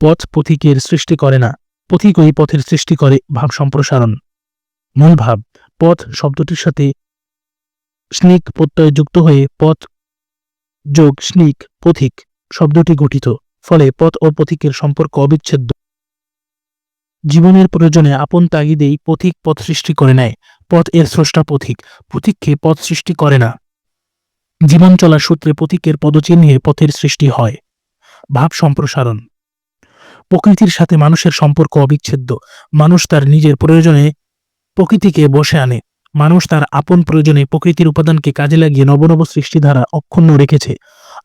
পথ পথিকের সৃষ্টি করে না, পথিকই পথের সৃষ্টি করে ভাব সম্প্রসারণ। মূল ভাব, পথ শব্দটির সাথে স্নিক প্রত্যয় যুক্ত হয়ে পথ যোগ স্নিক পথিক শব্দটি গঠিত, ফলে পথ ও পথিকের সম্পর্ক অবিচ্ছেদ্য। জীবনের প্রয়োজনে আপন তাগিদেই পথিক পথ সৃষ্টি করে নেয়, পথ এর স্রষ্টা পথিক, পথিককে পথ সৃষ্টি করে না। জীবন চলার সূত্রে পথিকের পদচিহ্নে পথের সৃষ্টি হয়। ভাব সম্প্রসারণ। প্রকৃতির সাথে মানুষের সম্পর্ক অবিচ্ছেদ্য। মানুষ তার নিজের প্রয়োজনে প্রকৃতিকে বসে আনে। মানুষ তার আপন প্রয়োজনে প্রকৃতির উপাদানকে কাজে লাগিয়ে নবনব সৃষ্টিধারা অক্ষুণ্ণ রেখেছে।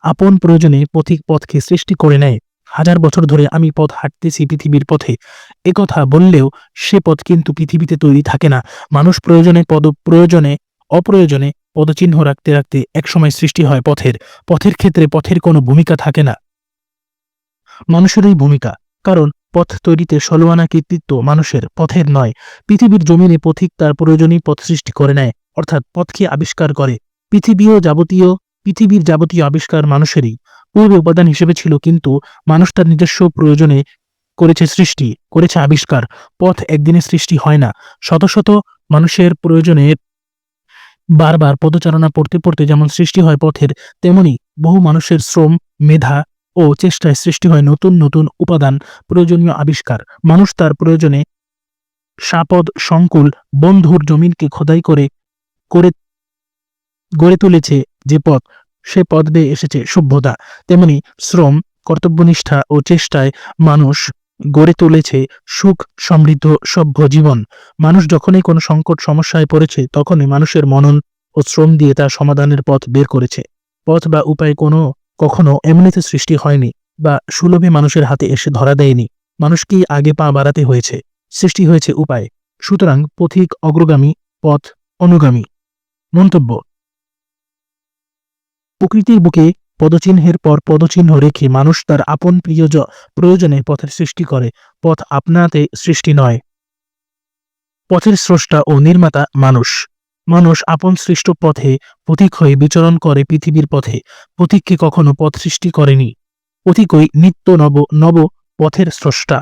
আপন প্রয়োজনে পথিক পথকে সৃষ্টি করে নেয়। হাজার বছর ধরে আমি পথ হাঁটতেছি পৃথিবীর পথে। একথা বললেও সে পথ কিন্তু পৃথিবীতে তৈরি থাকে না। মানুষ প্রয়োজনে পদ, প্রয়োজনে অপ্রয়োজনে পদচিহ্ন রাখতে রাখতে একসময় সৃষ্টি হয় পথের। পথের ক্ষেত্রে পথের কোনো ভূমিকা থাকে না। মানুষেরই ভূমিকা। কারণ পথ তৈরিতে সলোয়ানা কৃতিত্ব মানুষের পথের নয়। পৃথিবীর জমিনে পথিক তার প্রয়োজনীয় পথ সৃষ্টি করে নেয়, অর্থাৎ পথকে আবিষ্কার করে। পৃথিবীও যাবতীয়, পৃথিবীর যাবতীয় আবিষ্কার মানুষেরই। পূর্বে উপাদান হিসেবে ছিল কিন্তু মানুষ তার নিজস্ব প্রয়োজনে করেছে সৃষ্টি, করেছে আবিষ্কার। পথ একদিনে সৃষ্টি হয় না। শত শত মানুষের প্রয়োজনে বারবার পদচারণা পড়তে পড়তে যেমন সৃষ্টি হয় পথের, তেমনি বহু মানুষের শ্রম, মেধা ও চেষ্টায় সৃষ্টি হয় নতুন নতুন উপাদান, প্রয়োজনীয় আবিষ্কার। মানুষ তার প্রয়োজনে সাপদ, সংকুল, বন্ধুর জমিনকে খোদাই করে করে, গড়ে তুলেছে যে পথ, সে পথ বেয়ে এসেছে সভ্যতা। তেমনি শ্রম, কর্তব্যনিষ্ঠা ও চেষ্টায় মানুষ গড়ে তুলেছে সুখ, সমৃদ্ধ, সভ্য জীবন। মানুষ যখনই কোনো সংকট, সমস্যায় পড়েছে, তখনই মানুষের মনন ও শ্রম দিয়ে তার সমাধানের পথ বের করেছে। পথ বা উপায় কোনো কখনো এমনিতে সৃষ্টি হয়নি বা সুলভে মানুষের হাতে এসে ধরা দেয়নি। মানুষকেই আগে পা বাড়াতে হয়েছে? সৃষ্টি হয়েছে উপায়। সুতরাং পথিক অগ্রগামী, পথ অনুগামী। মন্তব্য। প্রকৃতির বুকে পদচিহ্নের পর পদচিহ্ন রেখে মানুষ তার আপন প্রিয় প্রয়োজনে পথের সৃষ্টি করে। পথ আপনাতে সৃষ্টি নয়। পথের স্রষ্টা ও নির্মাতা মানুষ। মানুষ আপন সৃষ্ট পথে পথিক হয়ে বিচরণ করে পৃথিবীর পথে। পথিককে কখনো পথ সৃষ্টি করেনি। পথিকই নিত্য নব নব পথের স্রষ্টা।